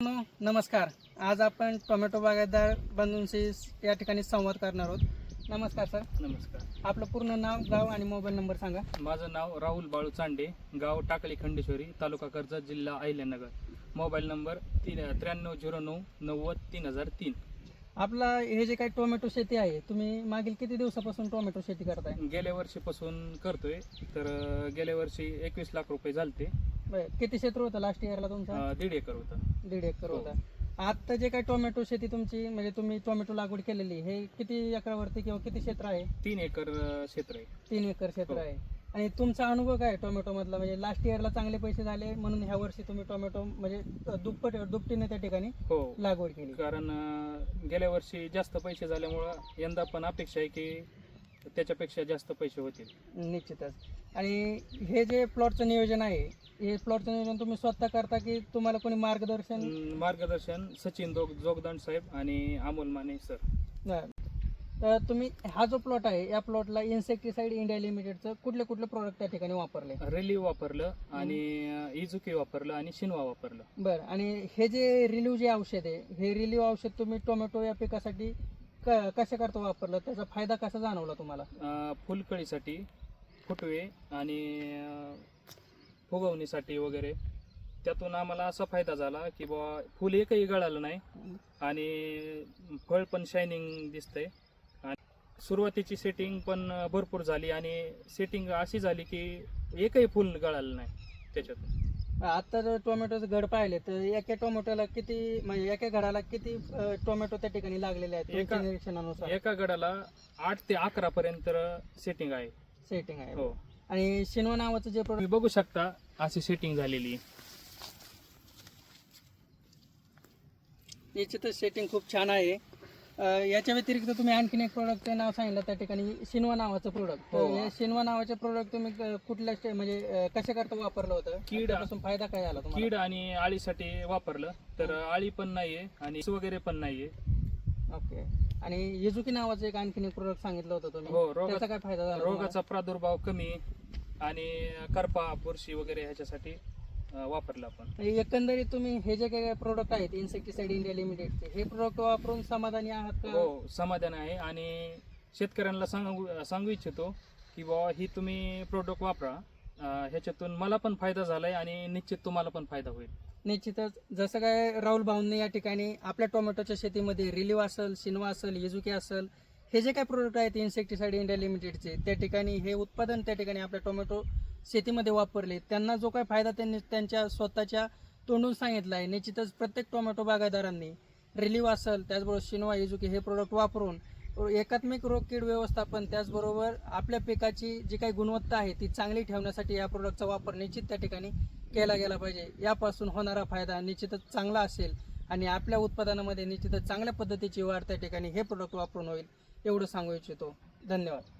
नमस्कार. आज आपण टोमॅटो बागायतदार बंधूंशी या ठिकाणी संवाद करणार आहोत. नमस्कार सर. नमस्कार. आपलं पूर्ण नाव गाव आणि मोबाईल नंबर सांगा. माझं नाव राहुल बाळू चांडे गाव टाकळी खंडेश्वरी तालुका कर्जत जिल्हा अहिल्यानगर. मोबाईल नंबर तीन त्र्याण्णव झिरो नऊ नव्वद तीन हजार तीन. आपला हे जे काही टोमॅटो शेती आहे तुम्ही मागील किती दिवसापासून टोमॅटो शेती करताय? गेल्या वर्षीपासून करतोय. तर गेल्या वर्षी एकवीस लाख रुपये झालते. बरं, किती क्षेत्र होतं लास्ट इयरला तुमचं? अं, दीड एकर होतं. दीड एकर हो. होता. आता जे काही टोमॅटो शेती तुमची म्हणजे तुम्ही टोमॅटो लागवड केलेली हे किती एकरावरती किंवा किती क्षेत्र आहे? तीन एकर अं, क्षेत्र आहे. तीन एकर क्षेत्र हो. आहे. आणि तुमचा अनुभव काय टोमॅटो मधला? म्हणजे लास्ट इयरला चांगले पैसे झाले म्हणून ह्या वर्षी तुम्ही टोमॅटो म्हणजे दुप्पट दुपटीने त्या ठिकाणी हो. लागवड केली. कारण अं, गेल्या वर्षी जास्त पैसे झाल्यामुळं यंदा पण अपेक्षा आहे की त्याच्यापेक्षा जास्त पैसे होतील. निश्चितच. आणि हे जे प्लॉटचं नियोजन आहे हे प्लॉटचं नियोजन तुम्ही स्वतः करता की तुम्हाला कोणी मार्गदर्शन? मार्गदर्शन सचिन जोग जोगदंड साहेब आणि अमोल माने सर. बरं. तर तुम्ही हा जो प्लॉट आहे या प्लॉटला इन्सेक्टिसाइड इंडिया लिमिटेडचं कुठले कुठले प्रोडक्ट त्या ठिकाणी वापरले? रेलिव्ह वापरलं आणि इजुकी वापरलं आणि शिनवा वापरलं. बरं. आणि हे जे रिलीव जे औषध आहे हे रिलीव औषध तुम्ही टोमॅटो या पिकासाठी क कशा करता वापरलं? त्याचा फायदा कसा जाणवला तुम्हाला? अं, फुलकळीसाठी फुटवे आणि फुगवणीसाठी वगैरे. त्यातून आम्हाला असा फायदा झाला की बुवा फुल एकही गळालं नाही आणि फळ पण शायनिंग दिसतंय. आणि सुरुवातीची सेटिंग पण भरपूर झाली आणि सेटिंग अशी झाली की एकही फुल गळालं नाही त्याच्यात आता जर टोमॅटोचे घड पाहिले तर एका टोमॅटोला किती म्हणजे एका घडाला किती टोमॅटो त्या ठिकाणी लागलेले आहेत एका- निरीक्षणानुसार? एका गडाला आठ ते अकरा पर्यंत सेटिंग आहे. सेटिंग आहे. हो. आणि शिनवा नावाचं जे प्रोडक्ट बघू शकता अशी सेटिंग झालेली. निश्चितच सेटिंग खूप छान आहे. अं, याच्या व्यतिरिक्त तुम्ही आणखीन एक प्रोडक्टचं नाव सांगितलं त्या ठिकाणी शिनवा नावाचं प्रोडक्ट हो. हे शिनवा नावाचे प्रोडक्ट तुम्ही अं, कुठल्या स्टे- म्हणजे अं, कशा करता वापरलं होतं? कीड- त्यापासून फायदा काय झाला तुम्हाला? कीड आणि आळीसाठी वापरलं. तर आळी पण नाहीये आणि वगैरे पण नाहीये. ओके. आणि येजुकी नावाचं एक आणखीन एक प्रोडक्ट सांगितलं होतं तुम्ही. हो, रोगा- त्याचा काय फायदा झाला तुम्हाला? रोगाचा प्रादुर्भाव कमी आणि करपा बुरशी वगैरे ह्याच्यासाठी अं, वापरलं आपण. म्हणजे एकंदरीत तुम्ही हे जे काही प्रोडक्ट आहेत इन्सेक्टिसाइड इंडिया लिमिटेडचे हे प्रोडक्ट वापरून समाधानी आहात का? हो समाधान आहे. आणि शेतकऱ्यांना सांगू सांगू इच्छितो की बाबा ही तुम्ही प्रोडक्ट वापरा. अं, ह्याच्यातून मला पण फायदा झालाय आणि निश्चित तुम्हाला पण फायदा होईल. निश्चितच जसं काय राहुल भाऊंनी या ठिकाणी आपल्या टोमॅटोच्या शेतीमध्ये रिलीव असेल शिनवा असेल येजुकी असेल हे जे काय प्रोडक्ट आहेत इन्सेक्टिसाइड इंडिया लिमिटेडचे त्या ठिकाणी हे उत्पादन त्या ठिकाणी आपल्या टोमॅटो शेतीमध्ये वापरले. त्यांना जो काही फायदा त्यांनी त्यांच्या स्वतःच्या तोंडून सांगितला आहे निश्चितच प्रत्येक टोमॅटो बागायदारांनी रिलीव असेल त्याचबरोबर शिनवा येजुकी हे प्रोडक्ट वापरून एकात्मिक रोग कीड व्यवस्थापन त्याचबरोबर आपल्या पिकाची जी काही गुणवत्ता आहे ती चांगली ठेवण्यासाठी या प्रोडक्टचा वापर निश्चित त्या ठिकाणी केला गेला पाहिजे. यापासून होणारा फायदा निश्चितच चांगला असेल आणि आपल्या उत्पादनामध्ये निश्चितच चांगल्या पद्धतीची वाढ त्या ठिकाणी हे प्रोडक्ट वापरून होईल एवढं सांगू इच्छितो. धन्यवाद.